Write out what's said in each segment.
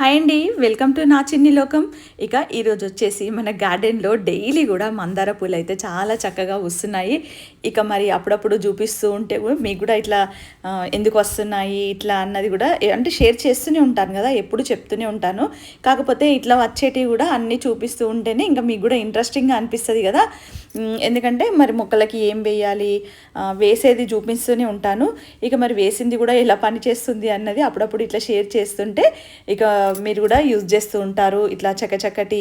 Hi అండి welcome to నా చిన్ని లోకం. ఇక ఈరోజు వచ్చేసి మన గార్డెన్లో డైలీ కూడా మందార పూలు అయితే చాలా చక్కగా వస్తున్నాయి. ఇక మరి అప్పుడప్పుడు చూపిస్తూ ఉంటే కూడా మీకు కూడా ఇట్లా ఎందుకు వస్తున్నాయి ఇట్లా అన్నది కూడా అంటే షేర్ చేస్తూనే ఉంటాను కదా ఎప్పుడు చెప్తూనే ఉంటాను. కాకపోతే ఇట్లా వచ్చేటివి కూడా అన్నీ చూపిస్తూ ఉంటేనే ఇంకా మీకు కూడా ఇంట్రెస్టింగ్గా అనిపిస్తుంది కదా. ఎందుకంటే మరి మొక్కలకి ఏం వేయాలి వేసేది చూపిస్తూనే ఉంటాను. ఇక మరి వేసింది కూడా ఎలా పని చేస్తుంది అన్నది అప్పుడప్పుడు ఇట్లా షేర్ చేస్తుంటే ఇక మీరు కూడా యూజ్ చేస్తూ ఉంటారు. ఇట్లా చక్క చక్కటి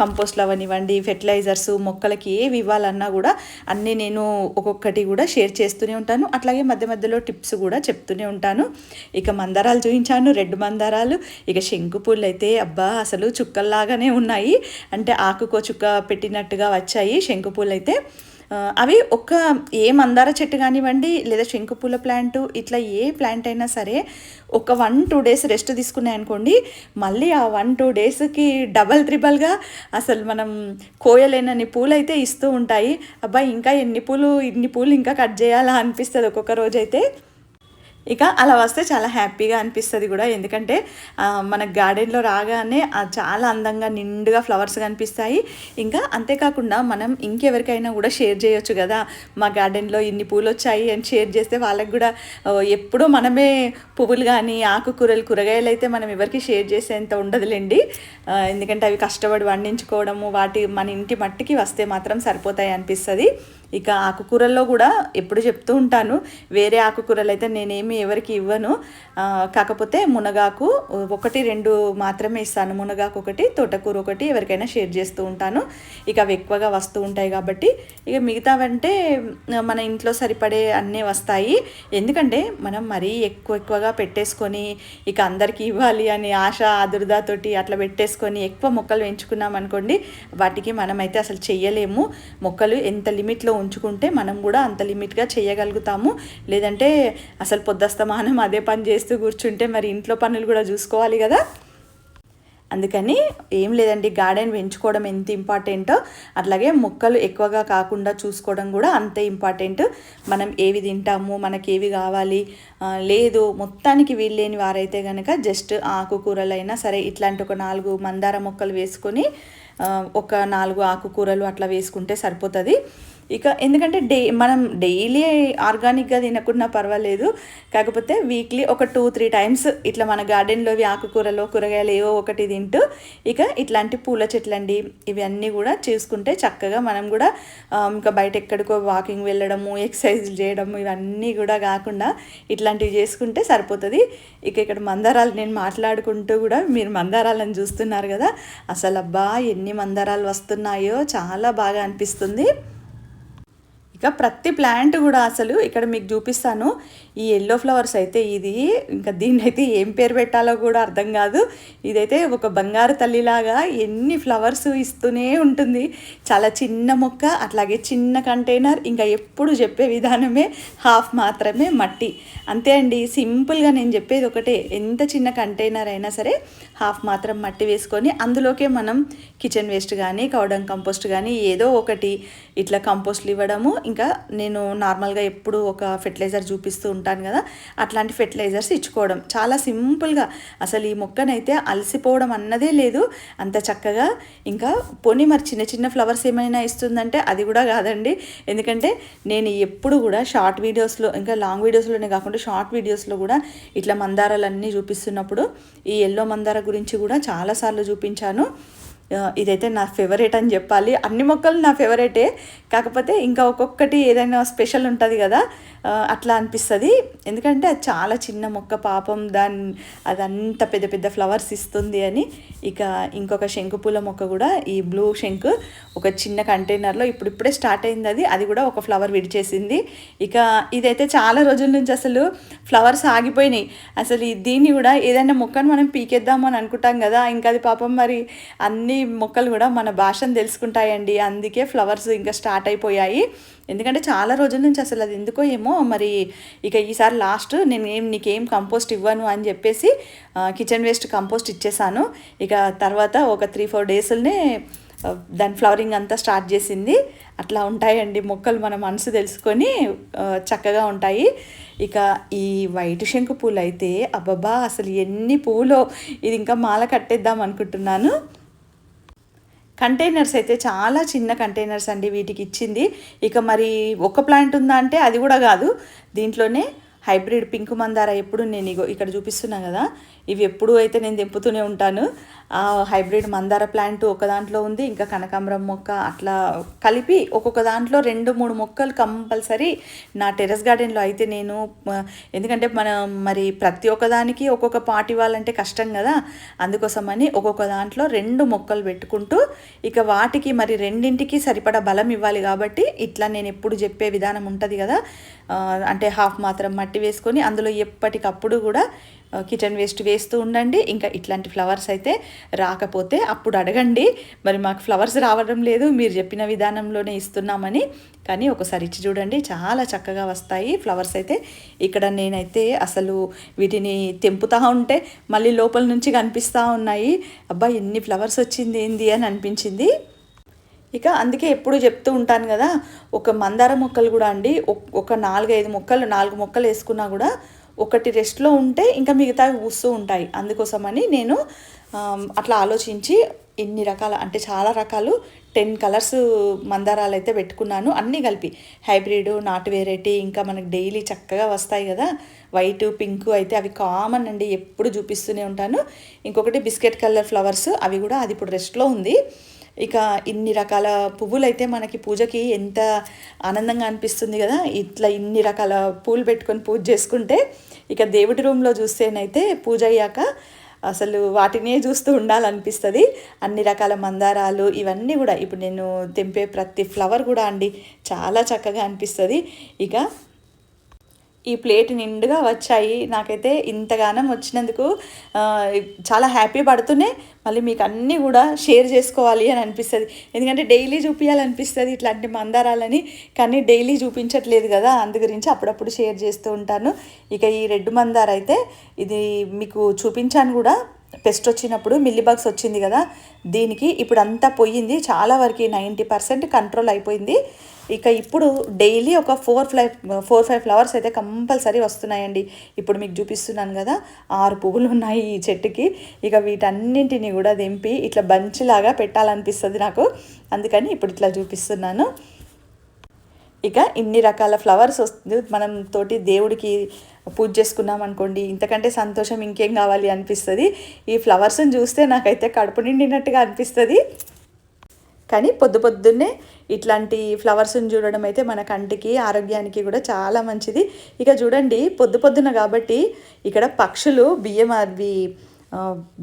కంపోస్ట్లు అవనివ్వండి ఫెర్టిలైజర్స్ మొక్కలకి ఏవి ఇవ్వాలన్నా కూడా అన్నీ నేను ఒక్కొక్కటి కూడా షేర్ చేస్తూనే ఉంటాను. అట్లాగే మధ్య మధ్యలో టిప్స్ కూడా చెప్తూనే ఉంటాను. ఇక మందారాలు చూపించాను రెడ్ మందారాలు. ఇక శంకు పూలు అయితే అబ్బా అసలు చుక్కల్లాగానే ఉన్నాయి. అంటే ఆకుకో చుక్క పెట్టినట్టుగా వచ్చాయి. శంకు పూలు అయితే అవి ఒక్క ఏ మందార చెట్టు కానివ్వండి లేదా శంకుపూల ప్లాంట్ ఇట్లా ఏ ప్లాంట్ అయినా సరే ఒక వన్ టూ డేస్ రెస్ట్ తీసుకున్నాయనుకోండి మళ్ళీ ఆ వన్ టూ డేస్కి డబల్ త్రిబల్గా అసలు మనం కోయలేనన్ని పూలు అయితే ఇస్తూ ఉంటాయి. అబ్బాయి ఇంకా ఎన్ని పూలు ఇన్ని పూలు ఇంకా కట్ చేయాలా అనిపిస్తుంది ఒక్కొక్క రోజైతే. ఇక అలా వస్తే చాలా హ్యాపీగా అనిపిస్తుంది కూడా. ఎందుకంటే మన గార్డెన్లో రాగానే చాలా అందంగా నిండుగా ఫ్లవర్స్ కనిపిస్తాయి. ఇంకా అంతేకాకుండా మనం ఇంకెవరికైనా కూడా షేర్ చేయొచ్చు కదా. మా గార్డెన్లో ఇన్ని పూలు వచ్చాయి అని షేర్ చేస్తే వాళ్ళకి కూడా ఎప్పుడూ మనమే పువ్వులు కానీ ఆకుకూరలు కూరగాయలు అయితే మనం ఎవరికి షేర్ చేసేంత ఉండదులేండి. ఎందుకంటే అవి కష్టపడి వండించుకోవడము వాటి మన ఇంటి మట్టికి వస్తే మాత్రం సరిపోతాయి అనిపిస్తుంది. ఇక ఆకుకూరల్లో కూడా ఎప్పుడు చెప్తూ ఉంటాను. వేరే ఆకుకూరలు అయితే నేనేమి ఎవరికి ఇవ్వను. కాకపోతే మునగాకు ఒకటి రెండు మాత్రమే ఇస్తాను. మునగాకు ఒకటి తోటకూర ఒకటి ఎవరికైనా షేర్ చేస్తూ ఉంటాను. ఇక అవి ఎక్కువగా వస్తూ ఉంటాయి కాబట్టి ఇక మిగతావంటే మన ఇంట్లో సరిపడే అన్నీ వస్తాయి. ఎందుకంటే మనం మరీ ఎక్కువ ఎక్కువగా పెట్టేసుకొని ఇక అందరికీ ఇవ్వాలి అని ఆశ ఆదుర్దాతోటి అట్లా పెట్టేసుకొని ఎక్కువ మొక్కలు పెంచుకున్నాం అనుకోండి వాటికి మనమైతే అసలు చెయ్యలేము. మొక్కలు ఎంత లిమిట్లో ఉంచుకుంటే మనం కూడా అంత లిమిట్గా చేయగలుగుతాము. లేదంటే అసలు పొద్దస్తమానం అదే పని చేస్తూ కూర్చుంటే మరి ఇంట్లో పనులు కూడా చూసుకోవాలి కదా. అందుకని ఏం లేదండి గార్డెన్ పెంచుకోవడం ఎంత ఇంపార్టెంటో అట్లాగే మొక్కలు ఎక్కువగా కాకుండా చూసుకోవడం కూడా అంతే ఇంపార్టెంట్. మనం ఏవి తింటాము మనకి ఏవి కావాలి లేదు మొత్తానికి వీల్లేని వారైతే కనుక జస్ట్ ఆకుకూరలైనా సరే ఇట్లాంటి ఒక నాలుగు మందార మొక్కలు వేసుకొని ఒక నాలుగు ఆకుకూరలు అట్లా వేసుకుంటే సరిపోతుంది. ఇక ఎందుకంటే డే మనం డైలీ ఆర్గానిక్గా తినకుండా పర్వాలేదు. కాకపోతే వీక్లీ ఒక టూ త్రీ టైమ్స్ ఇట్లా మన గార్డెన్లోవి ఆకుకూరలో కూరగాయలు ఏవో ఒకటి తింటూ ఇక ఇట్లాంటి పూల చెట్లండి ఇవన్నీ కూడా చూసుకుంటే చక్కగా మనం కూడా ఇంకా బయట ఎక్కడికో వాకింగ్ వెళ్ళడము ఎక్సర్సైజ్ చేయడము ఇవన్నీ కూడా కాకుండా ఇట్లా ఇట్లాంటివి చేసుకుంటే సరిపోతుంది. ఇక ఇక్కడ మందారాలు నేను మాట్లాడుకుంటూ కూడా మీరు మందారాలను చూస్తున్నారు కదా. అసలు అబ్బా ఎన్ని మందారాలు వస్తున్నాయో చాలా బాగా అనిపిస్తుంది. ఇక ప్రతి ప్లాంట్ కూడా అసలు ఇక్కడ మీకు చూపిస్తాను. ఈ ఎల్లో ఫ్లవర్స్ అయితే ఇది ఇంకా దీన్ని అయితే ఏం పేరు పెట్టాలో కూడా అర్థం కాదు. ఇదైతే ఒక బంగారు తల్లిలాగా ఎన్ని ఫ్లవర్స్ ఇస్తూనే ఉంటుంది. చాలా చిన్న మొక్క అట్లాగే చిన్న కంటైనర్ ఇంకా ఎప్పుడు చెప్పే విధానమే హాఫ్ మాత్రమే మట్టి. అంతే అండి సింపుల్గా నేను చెప్పేది ఒకటే ఎంత చిన్న కంటైనర్ అయినా సరే హాఫ్ మాత్రం మట్టి వేసుకొని అందులోకే మనం కిచెన్ వేస్ట్ కానీ కౌడం కంపోస్ట్ కానీ ఏదో ఒకటి ఇట్లా కంపోస్ట్లు ఇవ్వడము. ఇంకా నేను నార్మల్గా ఎప్పుడు ఒక ఫెర్టిలైజర్ చూపిస్తూ ఉంటాను కదా అట్లాంటి ఫెర్టిలైజర్స్ ఇచ్చుకోవడం. చాలా సింపుల్గా. అసలు ఈ మొక్కనైతే అలసిపోవడం అన్నదే లేదు. అంత చక్కగా ఇంకా పోనీ మరి చిన్న చిన్న ఫ్లవర్స్ ఏమైనా ఇస్తుందంటే అది కూడా కాదండి. ఎందుకంటే నేను ఎప్పుడు కూడా షార్ట్ వీడియోస్లో ఇంకా లాంగ్ వీడియోస్లోనే కాకుండా షార్ట్ వీడియోస్లో కూడా ఇట్లా మందారాలన్నీ చూపిస్తున్నప్పుడు ఈ ఎల్లో మందార గురించి కూడా చాలాసార్లు చూపించాను. ఇదైతే నా ఫేవరెట్ అని చెప్పాలి. అన్ని మొక్కలు నా ఫేవరెటే కాకపోతే ఇంకా ఒక్కొక్కటి ఏదైనా స్పెషల్ ఉంటుంది కదా అట్లా అనిపిస్తుంది. ఎందుకంటే అది చాలా చిన్న మొక్క పాపం దాని అదంత పెద్ద పెద్ద ఫ్లవర్స్ ఇస్తుంది అని. ఇక ఇంకొక శంకుపూల మొక్క కూడా ఈ బ్లూ శంకు ఒక చిన్న కంటైనర్లో ఇప్పుడిప్పుడే స్టార్ట్ అయింది అది. అది కూడా ఒక ఫ్లవర్ విడిచేసింది. ఇక ఇదైతే చాలా రోజుల నుంచి అసలు ఫ్లవర్స్ ఆగిపోయినాయి. అసలు దీన్ని కూడా ఏదైనా మొక్కను మనం పీకేద్దాం అని అనుకుంటాం కదా ఇంకా అది పాపం మరి అన్ని మొక్కలు కూడా మన భాషను తెలుసుకుంటాయండి. అందుకే ఫ్లవర్స్ ఇంకా స్టార్ట్ అయిపోయాయి. ఎందుకంటే చాలా రోజుల నుంచి అసలు అది ఎందుకో ఏమో మరి ఇక ఈసారి లాస్ట్ నేను ఏం నీకేం కంపోస్ట్ ఇవ్వను అని చెప్పేసి కిచెన్ వేస్ట్ కంపోస్ట్ ఇచ్చేసాను. ఇక తర్వాత ఒక త్రీ ఫోర్ డేస్లోనే దాని ఫ్లవరింగ్ అంతా స్టార్ట్ చేసింది. అట్లా ఉంటాయండి మొక్కలు మన మనసు తెలుసుకొని చక్కగా ఉంటాయి. ఇక ఈ వైట్ శంకు పూలు అయితే అబ్బబ్బా అసలు ఎన్ని పూలో ఇది ఇంకా మాల కట్టేద్దాం అనుకుంటున్నాను. కంటైనర్స్ అయితే చాలా చిన్న కంటైనర్స్ అండి వీటికి ఇచ్చింది. ఇక మరి ఒక ప్లాంట్ ఉందా అంటే అది కూడా కాదు. దీంట్లోనే హైబ్రిడ్ పింక్ మందార ఎప్పుడు నేను ఇగో ఇక్కడ చూపిస్తున్నా కదా ఇవి ఎప్పుడు అయితే నేను తెంపుతూనే ఉంటాను. ఆ హైబ్రిడ్ మందార ప్లాంట్ ఒక దాంట్లో ఉంది ఇంకా కనకాంబరం మొక్క అట్లా కలిపి ఒక్కొక్క దాంట్లో రెండు మూడు మొక్కలు కంపల్సరీ నా టెర్రస్ గార్డెన్లో అయితే నేను ఎందుకంటే మనం మరి ప్రతి ఒక్క దానికి ఒక్కొక్క పాట్ ఇవ్వాలంటే కష్టం కదా అందుకోసమని ఒక్కొక్క దాంట్లో రెండు మొక్కలు పెట్టుకుంటూ ఇక వాటికి మరి రెండింటికి సరిపడా బలం ఇవ్వాలి కాబట్టి ఇట్లా నేను ఎప్పుడు చెప్పే విధానం ఉంటుంది కదా అంటే హాఫ్ మాత్రం మట్టి వేసుకొని అందులో ఎప్పటికప్పుడు కూడా కిచెన్ వేస్ట్ వేస్తూ ఉండండి. ఇంకా ఇట్లాంటి ఫ్లవర్స్ అయితే రాకపోతే అప్పుడు అడగండి. మరి మాకు ఫ్లవర్స్ రావడం లేదు మీరు చెప్పిన విధానంలోనే ఇస్తున్నామని. కానీ ఒకసారి ఇచ్చి చూడండి. చాలా చక్కగా వస్తాయి ఫ్లవర్స్ అయితే. ఇక్కడ నేనైతే అసలు వీటిని తెంపుతా ఉంటే మళ్ళీ లోపల నుంచి కనిపిస్తూ ఉన్నాయి. అబ్బా ఎన్ని ఫ్లవర్స్ వచ్చింది ఏంది అని అనిపించింది. ఇక అందుకే ఎప్పుడు చెప్తూ ఉంటాను కదా ఒక మందార మొక్కలు కూడా అండి ఒక నాలుగైదు మొక్కలు నాలుగు మొక్కలు వేసుకున్నా కూడా ఒకటి రెస్ట్లో ఉంటే ఇంకా మిగతావి పూస్తూ ఉంటాయి. అందుకోసమని నేను అట్లా ఆలోచించి ఇన్ని రకాల అంటే చాలా రకాలు టెన్ కలర్స్ మందారాలు అయితే పెట్టుకున్నాను. అన్నీ కలిపి హైబ్రిడ్ నాటు వెరైటీ ఇంకా మనకు డైలీ చక్కగా వస్తాయి కదా వైట్ పింక్ అయితే అవి కామన్ అండి ఎప్పుడు చూపిస్తూనే ఉంటాను. ఇంకొకటి బిస్కెట్ కలర్ ఫ్లవర్స్ అవి కూడా అది ఇప్పుడు రెస్ట్లో ఉంది. ఇక ఇన్ని రకాల పువ్వులు అయితే మనకి పూజకి ఎంత ఆనందంగా అనిపిస్తుంది కదా ఇట్లా ఇన్ని రకాల పూలు పెట్టుకొని పూజ చేసుకుంటే ఇక దేవుడి రూమ్లో చూస్తేనైతే పూజ అయ్యాక అసలు వాటినే చూస్తూ ఉండాలనిపిస్తుంది. అన్ని రకాల మందారాలు ఇవన్నీ కూడా ఇప్పుడు నేను తెంపే ప్రతి ఫ్లవర్ కూడా అండి చాలా చక్కగా అనిపిస్తుంది. ఇక ఈ ప్లేట్ నిండుగా వచ్చాయి. నాకైతే ఇంతగానం వచ్చినందుకు చాలా హ్యాపీ పడుతూనే మళ్ళీ మీకు అన్నీ కూడా షేర్ చేసుకోవాలి అని అనిపిస్తుంది. ఎందుకంటే డైలీ చూపించాలనిపిస్తుంది ఇట్లాంటి మందారాలని కానీ డైలీ చూపించట్లేదు కదా. అందు గురించి అప్పుడప్పుడు షేర్ చేస్తూ ఉంటాను. ఇక ఈ రెడ్ మందార అయితే ఇది మీకు చూపించాను కూడా. పెస్ట్ వచ్చినప్పుడు మిల్లీబగ్స్ వచ్చింది కదా దీనికి ఇప్పుడు అంతా పోయింది. చాలా వరకు నైంటీ పర్సెంట్ కంట్రోల్ అయిపోయింది. ఇక ఇప్పుడు డైలీ ఒక four five four five flowers అయితే కంపల్సరీ వస్తున్నాయండి. ఇప్పుడు మీకు చూపిస్తున్నాను కదా ఆరు పువ్వులు ఉన్నాయి ఈ చెట్టుకి. ఇక వీటన్నింటిని కూడా దింపి ఇట్లా బంచిలాగా పెట్టాలనిపిస్తుంది నాకు. అందుకని ఇప్పుడు ఇట్లా చూపిస్తున్నాను. ఇక ఇన్ని రకాల ఫ్లవర్స్ వస్తుంది. మనం తోటి దేవుడికి పూజ చేసుకున్నాం అనుకోండి ఇంతకంటే సంతోషం ఇంకేం కావాలి అనిపిస్తుంది. ఈ ఫ్లవర్స్ని చూస్తే నాకైతే కడుపు నిండినట్టుగా అనిపిస్తుంది. కానీ పొద్దు పొద్దున్నే ఇట్లాంటి ఫ్లవర్స్ని చూడడం అయితే మన కంటికి ఆరోగ్యానికి కూడా చాలా మంచిది. ఇక చూడండి పొద్దు పొద్దున కాబట్టి ఇక్కడ పక్షులు బియ్యం అవి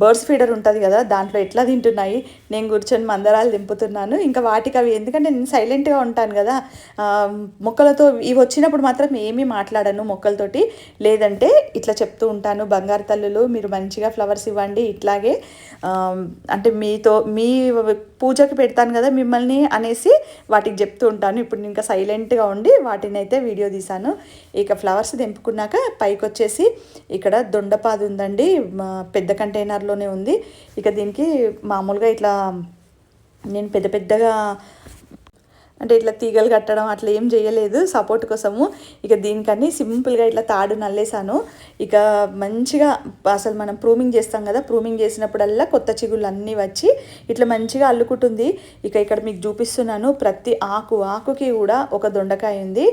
బర్డ్స్ ఫీడర్ ఉంటుంది కదా దాంట్లో ఎట్లా తింటున్నాయి? నేను కూర్చొని మందరాలు దింపుతున్నాను. ఇంకా వాటికి అవి ఎందుకంటే నేను సైలెంట్గా ఉంటాను కదా మొక్కలతో ఇవి వచ్చినప్పుడు మాత్రం ఏమీ మాట్లాడను మొక్కలతోటి. లేదంటే ఇట్లా చెప్తూ ఉంటాను బంగారు తల్లులు మీరు మంచిగా ఫ్లవర్స్ ఇవ్వండి ఇట్లాగే అంటే మీతో మీ పూజకి పెడతాను కదా మిమ్మల్ని అనేసి వాటికి చెప్తూ ఉంటాను. ఇప్పుడు ఇంకా సైలెంట్గా ఉండి వాటిని అయితే వీడియో తీశాను. ఇక ఫ్లవర్స్ దింపుకున్నాక పైకి వచ్చేసి ఇక్కడ దొండపాదు ఉందండి పెద్ద కంటైనర్లోనే ఉంది. ఇక దీనికి మామూలుగా ఇట్లా నేను పెద్ద పెద్దగా అంటే ఇట్లా తీగలు కట్టడం అట్లా ఏం చేయలేదు సపోర్ట్ కోసము. ఇక దీనికని సింపుల్గా ఇట్లా తాడు నల్లేసాను ఇక మంచిగా అసలు మనం ప్రూమింగ్ చేస్తాం కదా ప్రూమింగ్ చేసినప్పుడల్లా కొత్త చిగుళ్ళు అన్నీ వచ్చి ఇట్లా మంచిగా అల్లుకుంటుంది. ఇక ఇక్కడ మీకు చూపిస్తున్నాను ప్రతి ఆకు ఆకుకి కూడా ఒక దొండకాయ ఉంది.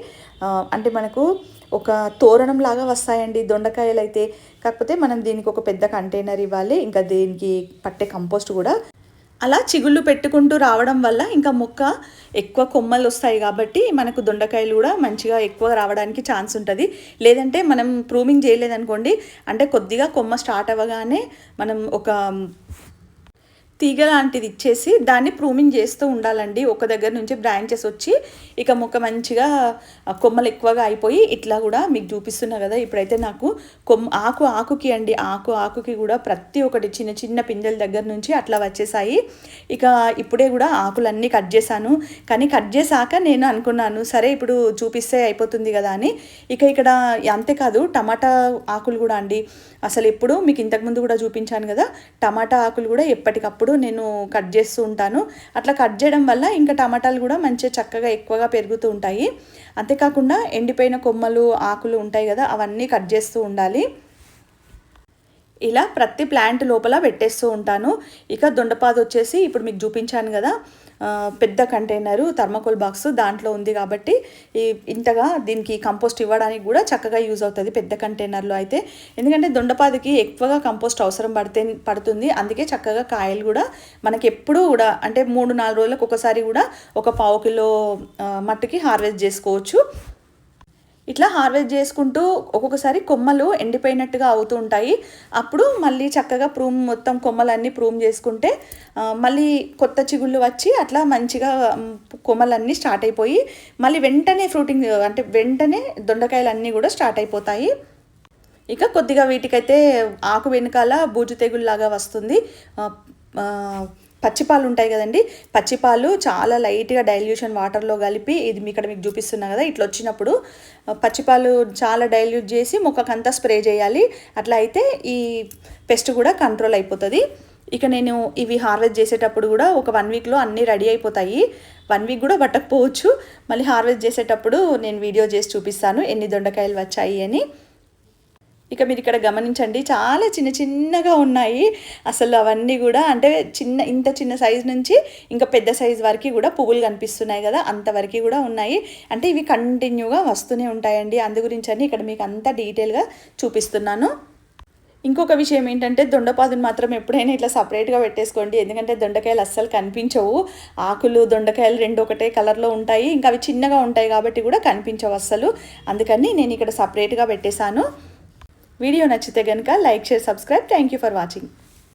అంటే మనకు ఒక తోరణం లాగా వస్తాయండి దొండకాయలు అయితే కాకపోతే మనం దీనికి ఒక పెద్ద కంటైనర్ ఇవ్వాలి. ఇంకా దీనికి పట్టే కంపోస్ట్ కూడా. అలా చిగుళ్ళు పెట్టుకుంటూ రావడం వల్ల ఇంకా మొక్క ఎక్కువ కొమ్మలు వస్తాయి కాబట్టి మనకు దొండకాయలు కూడా మంచిగా ఎక్కువ రావడానికి ఛాన్స్ ఉంటుంది. లేదంటే మనం ప్రూమింగ్ చేయలేదనుకోండి అంటే కొద్దిగా కొమ్మ స్టార్ట్ అవ్వగానే మనం ఒక తీగ లాంటిది ఇచ్చేసి దాన్ని ప్రూమింగ్ చేస్తూ ఉండాలండి. ఒక దగ్గర నుంచి బ్రాంచెస్ వచ్చి ఇక మొక్క మంచిగా కొమ్మలు ఎక్కువగా అయిపోయి ఇట్లా కూడా మీకు చూపిస్తున్నా కదా. ఇప్పుడైతే నాకు కొమ్మ ఆకు ఆకుకి అండి ఆకు ఆకుకి కూడా ప్రతి ఒక్కటి చిన్న చిన్న పిందెల దగ్గర నుంచి అట్లా వచ్చేసాయి. ఇక ఇప్పుడే కూడా ఆకులన్నీ కట్ చేశాను. కానీ కట్ చేశాక నేను అనుకున్నాను సరే ఇప్పుడు చూపిస్తే అయిపోతుంది కదా అని. ఇక ఇక్కడ అంతేకాదు టమాటా ఆకులు కూడా అండి. అసలు ఎప్పుడు మీకు ఇంతకుముందు కూడా చూపించాను కదా టమాటా ఆకులు కూడా ఎప్పటికప్పుడు అప్పుడప్పుడు నేను కట్ చేస్తూ ఉంటాను. అట్లా కట్ చేయడం వల్ల ఇంకా టమాటాలు కూడా మంచిగా చక్కగా ఎక్కువగా పెరుగుతూ ఉంటాయి. అంతేకాకుండా ఎండిపోయిన కొమ్మలు ఆకులు ఉంటాయి కదా అవన్నీ కట్ చేస్తూ ఉండాలి. ఇలా ప్రతి ప్లాంట్ లోపల పెట్టేస్తూ ఉంటాను. ఇక దొండపాదు వచ్చేసి ఇప్పుడు మీకు చూపించాను కదా పెద్ద కంటైనరు థర్మకోల్ బాక్స్ దాంట్లో ఉంది కాబట్టి ఈ ఇంతగా దీనికి కంపోస్ట్ ఇవ్వడానికి కూడా చక్కగా యూజ్ అవుతుంది పెద్ద కంటైనర్లో అయితే. ఎందుకంటే దొండపాదికి ఎక్కువగా కంపోస్ట్ అవసరం పడితే పడుతుంది. అందుకే చక్కగా కాయలు కూడా మనకి ఎప్పుడూ కూడా అంటే మూడు నాలుగు రోజులకు ఒకసారి కూడా ఒక పావు కిలో మట్టుకి మట్టికి హార్వెస్ట్ చేసుకోవచ్చు. ఇట్లా హార్వెస్ట్ చేసుకుంటూ ఒక్కొక్కసారి కొమ్మలు ఎండిపోయినట్టుగా అవుతూ ఉంటాయి. అప్పుడు మళ్ళీ చక్కగా ప్రూమ్ మొత్తం కొమ్మలన్నీ ప్రూమ్ చేసుకుంటే మళ్ళీ కొత్త చిగుళ్ళు వచ్చి అట్లా మంచిగా కొమ్మలన్నీ స్టార్ట్ అయిపోయి మళ్ళీ వెంటనే ఫ్రూటింగ్ అంటే వెంటనే దొండకాయలు అన్నీ కూడా స్టార్ట్ అయిపోతాయి. ఇక కొద్దిగా వీటికైతే ఆకు వెనకాల బూజు తెగుల్లాగా వస్తుంది. పచ్చిపాలు ఉంటాయి కదండి. పచ్చిపాలు చాలా లైట్గా డైల్యూషన్ వాటర్లో కలిపి ఇది మీ ఇక్కడ మీకు చూపిస్తున్నా కదా ఇట్లా వచ్చినప్పుడు పచ్చిపాలు చాలా డైల్యూట్ చేసి ముఖకంతా స్ప్రే చేయాలి. అట్లా అయితే ఈ పెస్ట్ కూడా కంట్రోల్ అయిపోతుంది. ఇక నేను ఇవి హార్వెస్ట్ చేసేటప్పుడు కూడా ఒక వన్ వీక్లో అన్నీ రెడీ అయిపోతాయి. వన్ వీక్ కూడా పట్టకపోవచ్చు. మళ్ళీ హార్వెస్ట్ చేసేటప్పుడు నేను వీడియో చేసి చూపిస్తాను ఎన్ని దొండకాయలు వచ్చాయి అని. ఇక మీరు ఇక్కడ గమనించండి చాలా చిన్న చిన్నగా ఉన్నాయి. అసలు అవన్నీ కూడా అంటే చిన్న ఇంత చిన్న సైజ్ నుంచి ఇంకా పెద్ద సైజ్ వరకు కూడా పువ్వులు కనిపిస్తున్నాయి కదా అంతవరకు కూడా ఉన్నాయి. అంటే ఇవి కంటిన్యూగా వస్తూనే ఉంటాయండి. అందు గురించి అని ఇక్కడ మీకు అంత డీటెయిల్గా చూపిస్తున్నాను. ఇంకొక విషయం ఏంటంటే దొండపాదుని మాత్రం ఎప్పుడైనా ఇట్లా సపరేట్గా పెట్టేసుకోండి. ఎందుకంటే దొండకాయలు అస్సలు కనిపించవు. ఆకులు దొండకాయలు రెండు ఒకటే కలర్లో ఉంటాయి. ఇంకా అవి చిన్నగా ఉంటాయి కాబట్టి కూడా కనిపించవు అస్సలు. అందుకని నేను ఇక్కడ సపరేట్గా పెట్టేశాను. వీడియో నచ్చితే కనుక like share subscribe. Thank you for watching